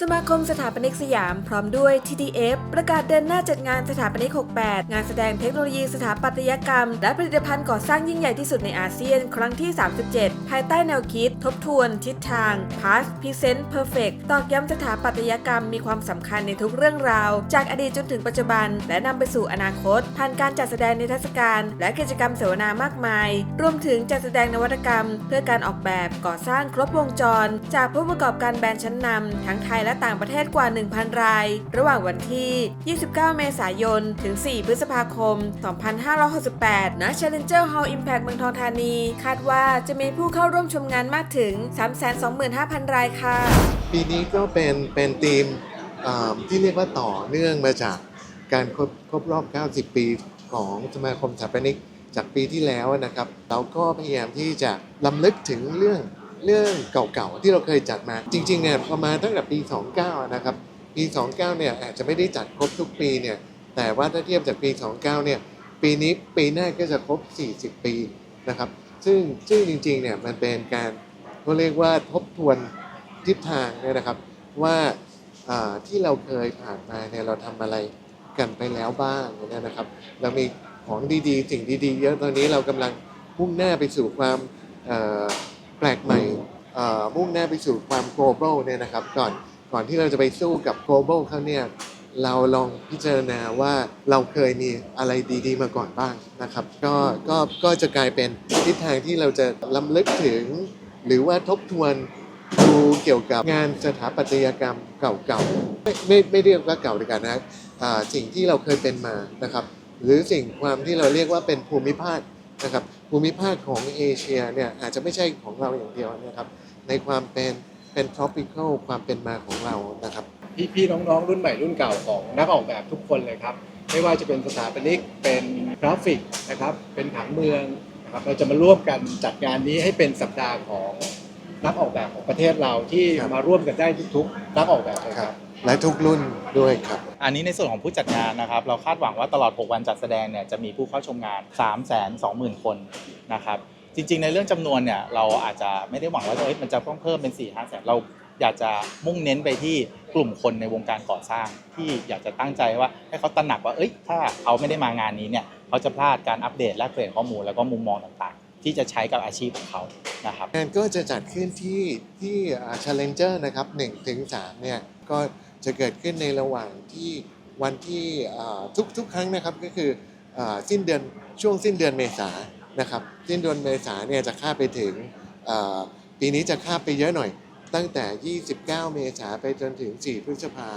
สมาคมสถาปนิกสยามพร้อมด้วย TTF ประกาศเดินหน้าจัดงานสถาปนิก 68 งานแสดงเทคโนโลยีสถาปัตยกรรม และผลิตภัณฑ์ก่อสร้างยิ่งใหญ่ที่สุดในอาเซียน ครั้งที่ 37 ภายใต้แนวคิด ทบทวน ทิศทาง Past Present Perfect ตอกย้ำสถาปัตยกรรมมีความสำคัญในทุกเรื่องราว จากอดีตจนถึงปัจจุบัน และนำไปสู่อนาคต ผ่านการจัดแสดงในเทรรศกาลและกิจกรรมเสวนามากมาย รวมถึงจัดแสดงนวัตกรรม เพื่อการออกแบบก่อสร้างครบวงจร จากผู้ประกอบการแบรนด์ชั้นนำทั้งไทยและต่างประเทศกว่า 1,000 ราย ระหว่างวันที่ 29 เมษายน ถึง 4 พฤษภาคม 2568 ณ Challenger Hall Impact เมืองทองธานี คาดว่าจะมีผู้เข้าร่วมชมงานมากถึง 325,000 รายค่ะ ปีนี้ก็เป็นเป็นธีมที่เรียกว่าต่อเนื่องมาจากการครบครบรอบ 90 ปีของสมาคมสถาปนิกจากปีที่แล้วนะครับ เราก็พยายามที่จะลำลึกถึงเรื่อง เรื่องเก่าๆที่เราเคยจัดมา จริงๆเนี่ยประมาณตั้งแต่ปี 29 นะครับ ปี 29 เนี่ยอาจจะไม่ได้จัดครบทุกปีเนี่ยแต่ว่าถ้าเทียบจากปี 29 เนี่ยปีนี้ปีหน้าก็จะครบ 40 ปีนะครับ ซึ่งซึ่งจริงๆเนี่ยมันเป็นการเขาเรียกว่าทบทวนทิศทางเนี่ยนะครับว่าที่เราเคยผ่านมาเนี่ยเราทำอะไรกันไปแล้วบ้างเนี่ยนะครับ เรามีของดีๆ สิ่งดีๆ เยอะตอนนี้เรากำลังมุ่งหน้าไปสู่ความ ลกใหม่มุ่งหน้าไปสู่ความ global เนี่ยนะครับก่อนก่อนที่เราจะไปสู้กับ global เขาเนี่ยเราลองพิจารณาว่าเราเคยมีอะไรดีๆ มาก่อนบ้างนะครับก็ก็ก็จะกลายเป็นทิศทางที่เราจะล้ำลึกถึง หรือว่าทบทวนดูเกี่ยวกับงานสถาปัตยกรรมเก่าๆไม่ไม่ไม่เรียกว่าเก่าดีกว่านะสิ่งที่เราเคยเป็นมานะครับ หรือสิ่งความที่เราเรียกว่าเป็นภูมิภาค นะครับภูมิภาคของเอเชียเนี่ยอาจจะไม่ใช่ของเราอย่างเดียวนะครับในความเป็นเป็น tropical ความเป็นมาของเรานะครับพี่ๆน้องๆ รุ่นใหม่รุ่นเก่าของนักออกแบบทุกคนเลยครับไม่ว่าจะเป็นสถาปนิกเป็นกราฟิกนะครับเป็นผังเมืองนะครับเราจะมาร่วมกันจัดงานนี้ให้เป็นสัปดาห์ของ นักออกแบบของประเทศเราที่ครับ มาร่วมกันได้ทุกๆนักออกแบบเลยครับและทุกรุ่นด้วยครับ อันนี้ในส่วนของผู้จัดงานนะครับ เราคาดหวังว่าตลอด 6 วันจัดแสดงเนี่ยจะมีผู้เข้าชมงาน 3 2 0 0 0 0 คนนะครับ จริงๆ ในเรื่องจำนวนเนี่ยเราอาจจะไม่ได้หวังว่าเอ้ยมันจะต้องเพิ่มเป็น4 5แสนเราอยากจะมุ่งเน้นไปที่กลุ่มคนในวงการก่อสร้าง ที่อยากจะตั้งใจว่าให้เขาตระหนักว่าเอ้ยถ้าเขาไม่ได้มางานนี้เนี่ยเขาจะพลาดการอัปเดตแลกเปลี่ยนข้อมูลแล้วก็มุมมองต่างๆ ที่จะใช้กับอาชีพของเขานะครับงานก็จะจัดขึ้นที่ที่ Challenger นะครับ1ถึง3เนี่ยก็จะเกิดขึ้นในระหว่างที่วันที่ทุกทุกครั้งนะครับก็คืออสิ้นเดือนช่วงสิ้นเดือนเมษานะครับสิ้นเดือนเมษาเนี่ยจะข้าไปถึงปีนี้จะข้าไปเยอะหน่อย ตั้งแต่ 29 เมษาไปจนถึง 4 พฤษภา